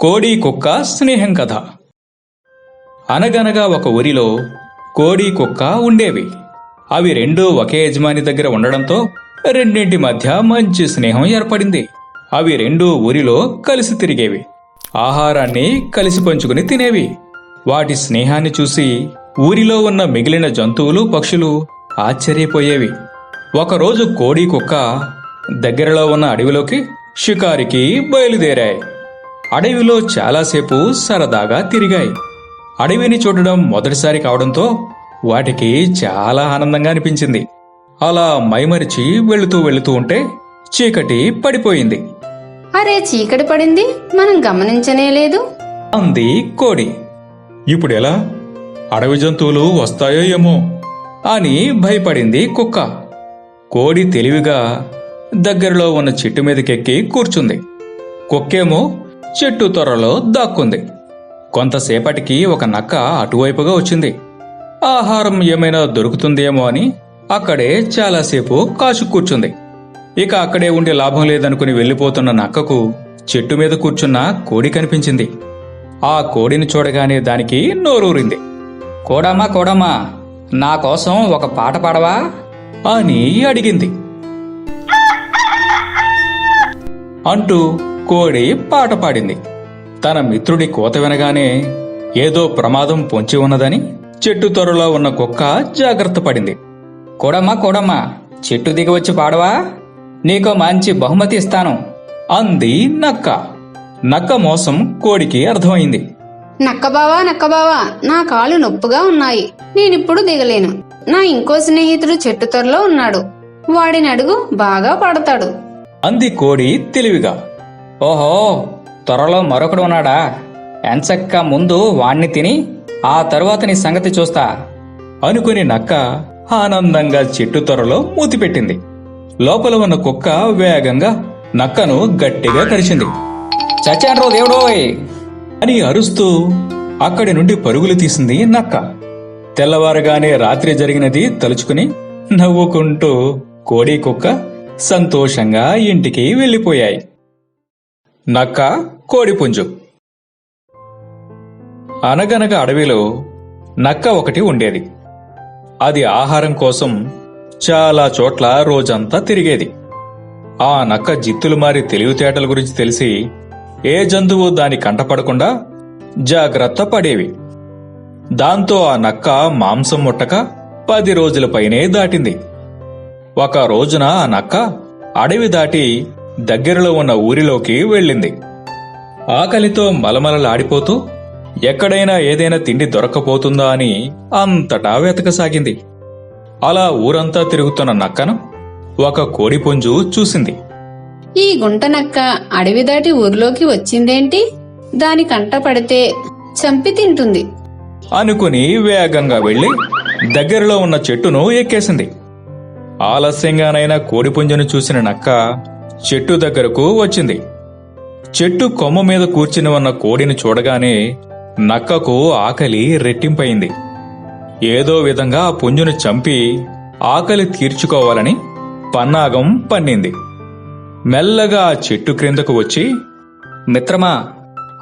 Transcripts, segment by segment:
కోడి కుక్క స్నేహం కథ. అనగనగా ఒక ఊరిలో కోడి కుక్క ఉండేవి. అవి రెండూ ఒకే యజమాని దగ్గర ఉండడంతో రెండింటి మధ్య మంచి స్నేహం ఏర్పడింది. అవి రెండూ ఊరిలో కలిసి తిరిగేవి. ఆహారాన్ని కలిసి పంచుకుని తినేవి. వాటి స్నేహాన్ని చూసి ఊరిలో ఉన్న మిగిలిన జంతువులు పక్షులు ఆశ్చర్యపోయేవి. ఒకరోజు కోడి కుక్క దగ్గరలో ఉన్న అడవిలోకి షికారికి బయలుదేరాయి. అడవిలో చాలాసేపు సరదాగా తిరిగాయి. అడవిని చూడడం మొదటిసారి కావడంతో వాటికి చాలా ఆనందంగా అనిపించింది. అలా మైమరిచి వెళుతూ వెళుతూ ఉంటే చీకటి పడిపోయింది. అరే చీకటి పడింది? మనం గమనించనే లేదు. అంది కోడి. ఇప్పుడెలా అడవి జంతువులు వస్తాయో ఏమో అని భయపడింది కుక్క. కోడి తెలివిగా దగ్గరలో ఉన్న చెట్టు మీదకెక్కి కూర్చుంది. కుక్కేమో చెట్టు త్వరలో దాక్కుంది. కొంతసేపటికి ఒక నక్క అటువైపుగా వచ్చింది. ఆహారం ఏమైనా దొరుకుతుందేమో అని అక్కడే చాలాసేపు కాచు కూర్చుంది. ఇక అక్కడే ఉండే లాభం లేదనుకుని వెళ్ళిపోతున్న నక్కకు చెట్టు మీద కూర్చున్న కోడి కనిపించింది. ఆ కోడిని చూడగానే దానికి నోరూరింది. కోడమ్మా కోడమ్మా నా కోసం ఒక పాట పాడవా? అని అడిగింది. అంటూ కోడి పాట పాడింది. తన మిత్రుడి కోత వినగానే ఏదో ప్రమాదం పొంచి ఉన్నదని చెట్టు త్వరలో ఉన్న కుక్క జాగ్రత్త పడింది. కోడమ్మా కోడమ్మా చెట్టు దిగి వచ్చి పాడవా? నీకో మంచి బహుమతి ఇస్తాను అంది నక్క. నక్క మోసం కోడికి అర్థమైంది. నక్కబావా నక్కబావా నా కాళ్ళు నొప్పుగా ఉన్నాయి. నేనిప్పుడు దిగలేను. నా ఇంకో స్నేహితుడు చెట్టు త్వరలో ఉన్నాడు. వాడిని అడుగు బాగా పాడతాడు. అంది కోడి తెలివిగా. ఓహో త్వరలో మరొకడు ఉన్నాడా? ఎంచక్క ముందు వాణ్ణి తిని ఆ తరువాత నీ సంగతి చూస్తా. అనుకుని నక్క ఆనందంగా చెట్టు త్వరలో మూతిపెట్టింది. లోపల ఉన్న కుక్క వేగంగా నక్కను గట్టిగా కరిచింది. చచ్చాన్రో దేవుడోయ్ అని అరుస్తూ అక్కడి నుండి పరుగులు తీసింది నక్క. తెల్లవారుగానే రాత్రి జరిగినది తలుచుకుని నవ్వుకుంటూ కోడి కుక్క సంతోషంగా ఇంటికి వెళ్ళిపోయాయి. నక్క కోడిపుంజు. అనగనగా అడవిలో నక్క ఒకటి ఉండేది. అది ఆహారం కోసం చాలా చోట్ల రోజంతా తిరిగేది. ఆ నక్క జిత్తులు మారి తెలివితేటల గురించి తెలిసి ఏ జంతువు దాని కంటపడకుండా జాగ్రత్త పడేవి. దాంతో ఆ నక్క మాంసం ముట్టక పది రోజుల పైనే దాటింది. ఒక రోజున ఆ నక్క అడవి దాటి దగ్గరలో ఉన్న ఊరిలోకి వెళ్ళింది. ఆకలితో మలమలలాడిపోతూ ఎక్కడైనా ఏదైనా తిండి దొరక్కపోతుందా అని అంతటా వెతకసాగింది. అలా ఊరంతా తిరుగుతున్న నక్కను ఒక కోడిపుంజు చూసింది. ఈ గుంట నక్క అడవి దాటి ఊర్లోకి వచ్చిందేంటి? దాని కంట పడితే చంపి తింటుంది. అనుకుని వేగంగా వెళ్ళి దగ్గరలో ఉన్న చెట్టును ఎక్కేసింది. ఆలస్యంగానైనా కోడిపుంజను చూసిన నక్క చెట్టు దగ్గరకు వచ్చింది. చెట్టు కొమ్మ మీద కూర్చుని ఉన్న కోడిని చూడగానే నక్కకు ఆకలి రెట్టింపయింది. ఏదో విధంగా ఆ పుంజును చంపి ఆకలి తీర్చుకోవాలని పన్నాగం పన్నింది. మెల్లగా ఆ చెట్టు క్రిందకు వచ్చి మిత్రమా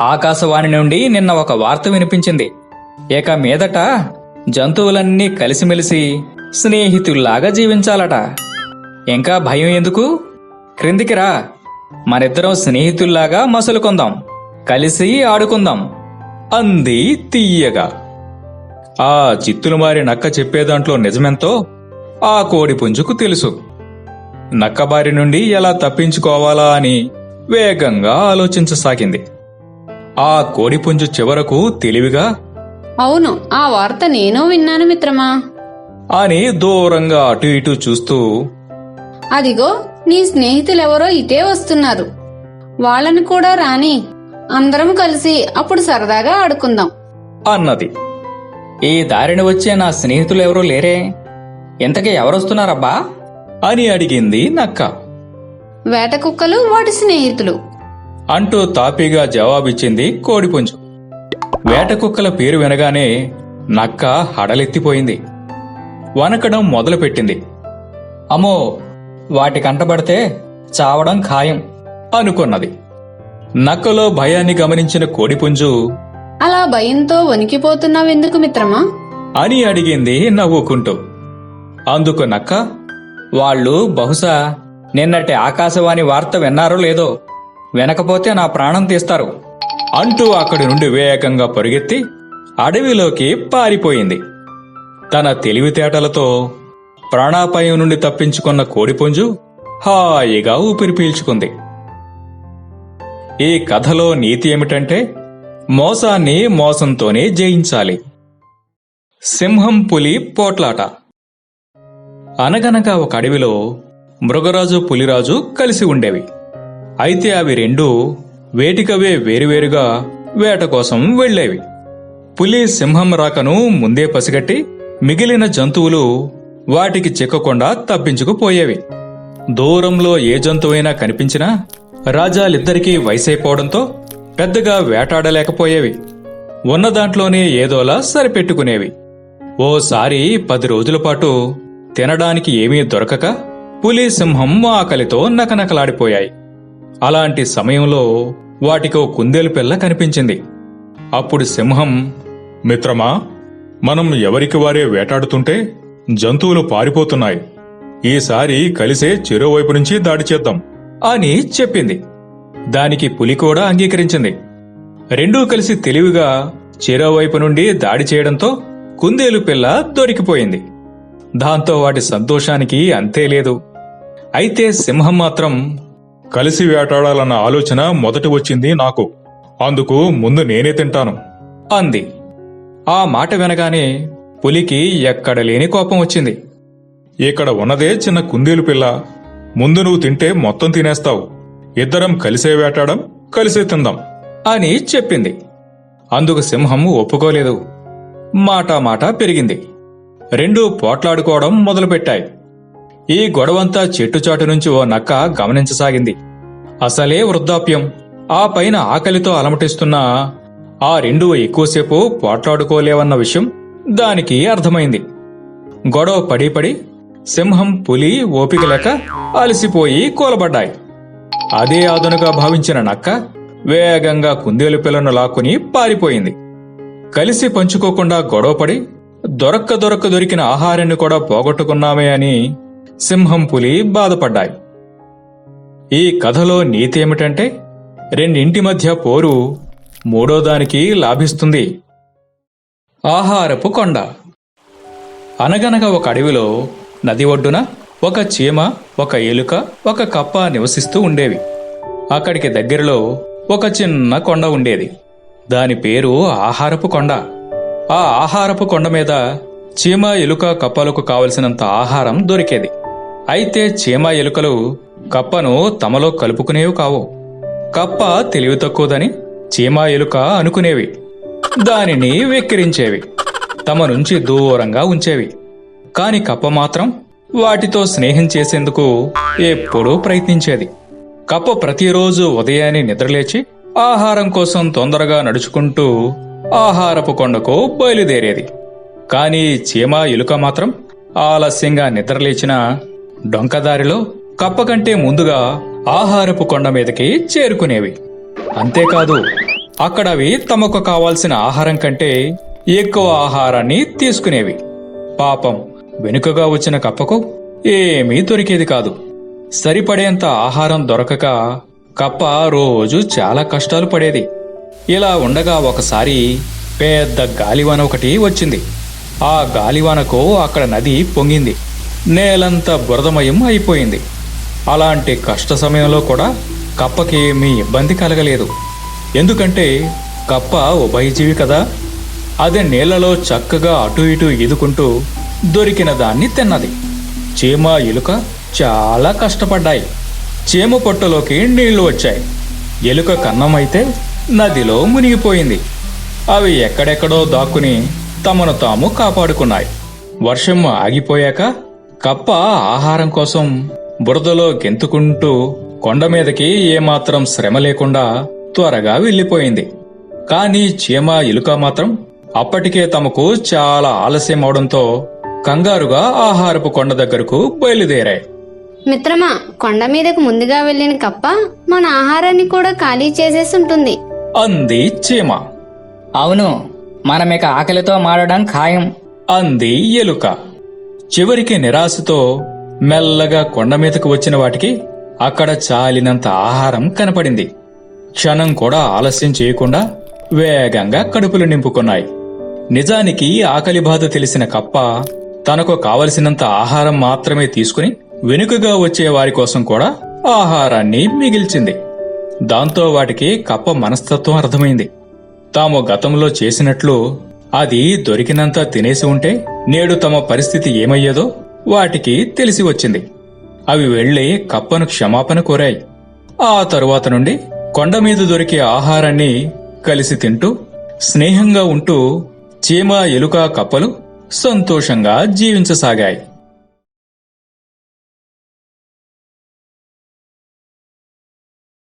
ఆకాశవాణి నుండి నిన్న ఒక వార్త వినిపించింది. ఇక మీదట జంతువులన్నీ కలిసిమెలిసి స్నేహితుల్లాగా జీవించాలట. ఇంకా భయం ఎందుకు? క్రిందికి రా. మనిద్దరం స్నేహితుల్లాగా మసులుకుందాం. కలిసి ఆడుకుందాం. అంది తీయగా ఆ చిత్తులు మారి నక్క చెప్పేదాంట్లో నిజమెంతో ఆ కోడి పుంజుకు తెలుసు. నక్కబారి నుండి ఎలా తప్పించుకోవాలా అని వేగంగా ఆలోచించసాగింది. ఆ కోడిపుంజు చివరకు తెలివిగా అవును ఆ వార్త నేను విన్నాను మిత్రమా? అని దూరంగా అటు ఇటు చూస్తూ అదిగో నీ స్నేహితులెవరో ఇటే వస్తున్నారు. వాళ్ళని కూడా రాని అందరం కలిసి అప్పుడు సరదాగా ఆడుకుందాం. అన్నది. ఈ దారిని వచ్చే నా స్నేహితులు ఎవరూ లేరే? ఇంతకీ ఎవరొస్తున్నారబ్బా? అని అడిగింది నక్క. వేట కుక్కలు వాటి స్నేహితులు. అంటూ తాపీగా జవాబిచ్చింది కోడిపుంజు. వేట కుక్కల పేరు వినగానే నక్క హడలెత్తిపోయింది. వనకడం మొదలుపెట్టింది. అమ్మో వాటి కంటబడితే చావడం ఖాయం అనుకున్నది. నక్కలో భయాన్ని గమనించిన కోడిపుంజు అలా భయంతో వణికిపోతున్నావెందుకు మిత్రమా? అని అడిగింది నవ్వుకుంటూ. అందుకు నక్క వాళ్ళు బహుశా నిన్నటి ఆకాశవాణి వార్త విన్నారో లేదో వినకపోతే నా ప్రాణం తీస్తారు అంటూ అక్కడి నుండి వేగంగా పరుగెత్తి అడవిలోకి పారిపోయింది. తన తెలివితేటలతో ప్రాణాపాయం నుండి తప్పించుకున్న కోడిపుంజు హాయిగా ఊపిరి పీల్చుకుంది. ఈ కథలో నీతి ఏమిటంటే మోసాన్ని మోసంతోనే జయించాలి. సింహం పులి పోట్లాట. అనగనగా ఒక అడవిలో మృగరాజు పులిరాజు కలిసి ఉండేవి. అయితే అవి రెండూ వేటికవే వేరువేరుగా వేట కోసం వెళ్ళేవి. పులి సింహం రాకను ముందే పసిగట్టి మిగిలిన జంతువులు వాటికి చిక్కకుండా తప్పించుకుపోయేవి. దూరంలో ఏ జంతువైనా కనిపించినా రాజాలిద్దరికీ వయసైపోవడంతో పెద్దగా వేటాడలేకపోయేవి. ఉన్న దాంట్లోనే ఏదోలా సరిపెట్టుకునేవి. ఓసారి పది రోజుల పాటు తినడానికి ఏమీ దొరకక పులి సింహం ఆకలితో నకనకలాడిపోయాయి. అలాంటి సమయంలో వాటికో కుందేలు పిల్ల కనిపించింది. అప్పుడు సింహం మిత్రమా మనం ఎవరికి వారే వేటాడుతుంటే జంతువులు పారిపోతున్నాయి. ఈసారి కలిసే చెరోవైపు నుంచి దాడి చేద్దాం అని చెప్పింది. దానికి పులి కూడా అంగీకరించింది. రెండూ కలిసి తెలివిగా చెరోవైపు నుండి దాడి చేయడంతో కుందేలు పిల్ల దొరికిపోయింది. దాంతో వాటి సంతోషానికి అంతే లేదు. అయితే సింహం మాత్రం కలిసి వేటాడాలన్న ఆలోచన మొదట వచ్చింది నాకు. అందుకు ముందు నేనే తింటాను అంది. ఆ మాట వినగానే పులికి ఎక్కడ లేని కోపం వచ్చింది. ఇక్కడ ఉన్నదే చిన్న కుందేలు పిల్ల. ముందు నువ్వు తింటే మొత్తం తినేస్తావు. ఇద్దరం కలిసే వేటాడం కలిసే తిందాం. అని చెప్పింది. అందుకు సింహం ఒప్పుకోలేదు. మాటా మాట పెరిగింది. రెండూ పోట్లాడుకోవడం మొదలుపెట్టాయి. ఈ గొడవంతా చెట్టుచాటు నుంచి ఓ నక్క గమనించసాగింది. అసలే వృద్ధాప్యం. ఆ పైన ఆకలితో అలమటిస్తున్న ఆ రెండూ ఎక్కువసేపు పోట్లాడుకోలేవన్న విషయం దానికి అర్థమైంది. గొడవ పడి పడి సింహం పులి ఓపిక లేక అలసిపోయి కూలబడ్డాయి. అదే అదనుగా భావించిన నక్క వేగంగా కుందేలు పిల్లను లాక్కుని పారిపోయింది. కలిసి పంచుకోకుండా గొడవపడి దొరక్క దొరక్క దొరికిన ఆహారాన్ని కూడా పోగొట్టుకున్నామే అని సింహం పులి బాధపడ్డాయి. ఈ కథలో నీతి ఏమిటంటే రెండింటి మధ్య పోరు మూడో దానికి లాభిస్తుంది. ఆహారపు కొండ. అనగనగా ఒక అడవిలో నది ఒడ్డున ఒక చీమ ఒక ఎలుక ఒక కప్ప నివసిస్తూ ఉండేవి. అక్కడికి దగ్గరలో ఒక చిన్న కొండ ఉండేది. దాని పేరు ఆహారపు కొండ. ఆ ఆహారపు కొండ మీద చీమ ఎలుక కప్పలకు కావలసినంత ఆహారం దొరికేది. అయితే చీమ ఎలుకలు కప్పను తమలో కలుపుకునేవి కావు. కప్ప తెలివి తక్కువదని చీమ ఎలుక అనుకునేవి. దానిని వెక్కిరించేవి. తమ నుంచి దూరంగా ఉంచేవి. కాని కప్ప మాత్రం వాటితో స్నేహం చేసేందుకు ఎప్పుడూ ప్రయత్నించేది. కప్ప ప్రతిరోజు ఉదయాన్నే నిద్రలేచి ఆహారం కోసం తొందరగా నడుచుకుంటూ ఆహారపు కొండకు బయలుదేరేది. కాని చీమ ఎలుక మాత్రం ఆలస్యంగా నిద్రలేచిన డొంకదారిలో కప్ప కంటే ముందుగా ఆహారపు కొండ మీదకి చేరుకునేవి. అంతేకాదు అక్కడ అవి తమకు కావాల్సిన ఆహారం కంటే ఎక్కువ ఆహారాన్ని తీసుకునేవి. పాపం వెనుకగా వచ్చిన కప్పకు ఏమీ దొరికేది కాదు. సరిపడేంత ఆహారం దొరకక కప్ప రోజు చాలా కష్టాలు పడేది. ఇలా ఉండగా ఒకసారి పెద్ద గాలివాన ఒకటి వచ్చింది. ఆ గాలివానకు అక్కడ నది పొంగింది. నేలంతా బురదమయం అయిపోయింది. అలాంటి కష్ట సమయంలో కూడా కప్పకి మీ ఇబ్బంది కలగలేదు. ఎందుకంటే కప్ప ఉభయజీవి కదా అదే నీళ్ళలో చక్కగా అటు ఇటు ఈదుకుంటూ దొరికిన దాన్ని తిన్నది. చీమ ఎలుక చాలా కష్టపడ్డాయి. చీమ పొట్టలోకి నీళ్ళు వచ్చాయి. ఎలుక కన్నమైతే నదిలో మునిగిపోయింది. అవి ఎక్కడెక్కడో దాక్కుని తమను తాము కాపాడుకున్నాయి. వర్షం ఆగిపోయాక కప్ప ఆహారం కోసం బురదలో గెంతుకుంటూ కొండ మీదకి ఏమాత్రం శ్రమ లేకుండా త్వరగా వెళ్ళిపోయింది. కానీ చీమ ఎలుక మాత్రం అప్పటికే తమకు చాలా ఆలస్యం అవడంతో కంగారుగా ఆహారపు కొండ దగ్గరకు బయలుదేరాయి. మిత్రమా కొండ మీదకు ముందుగా వెళ్ళిన కప్ప మన ఆహారాన్ని కూడా ఖాళీ చేసేసి ఉంటుంది అంది చీమ. అవును మనమిక ఆకలితో మారడం ఖాయం. అంది ఎలుక. చివరికి నిరాశతో మెల్లగా కొండ మీదకు వచ్చిన వాటికి అక్కడ చాలినంత ఆహారం కనపడింది. క్షణం కూడా ఆలస్యం చేయకుండా వేగంగా కడుపులు నింపుకున్నాయి. నిజానికి ఆకలి బాధ తెలిసిన కప్ప తనకు కావలసినంత ఆహారం మాత్రమే తీసుకుని వెనుకగా వచ్చే వారి కోసం కూడా ఆహారాన్ని మిగిల్చింది. దాంతో వాటికి కప్ప మనస్తత్వం అర్థమైంది. తాము గతంలో చేసినట్లు అది దొరికినంత తినేసి ఉంటే నేడు తమ పరిస్థితి ఏమయ్యేదో వాటికి తెలిసి వచ్చింది. అవి వెళ్ళి కప్పను క్షమాపణ కోరాయి. ఆ తరువాత నుండి కొండ మీద దొరికే ఆహారాన్ని కలిసి తింటూ స్నేహంగా ఉంటూ చీమ ఎలుక కప్పలు సంతోషంగా జీవించసాగాయి.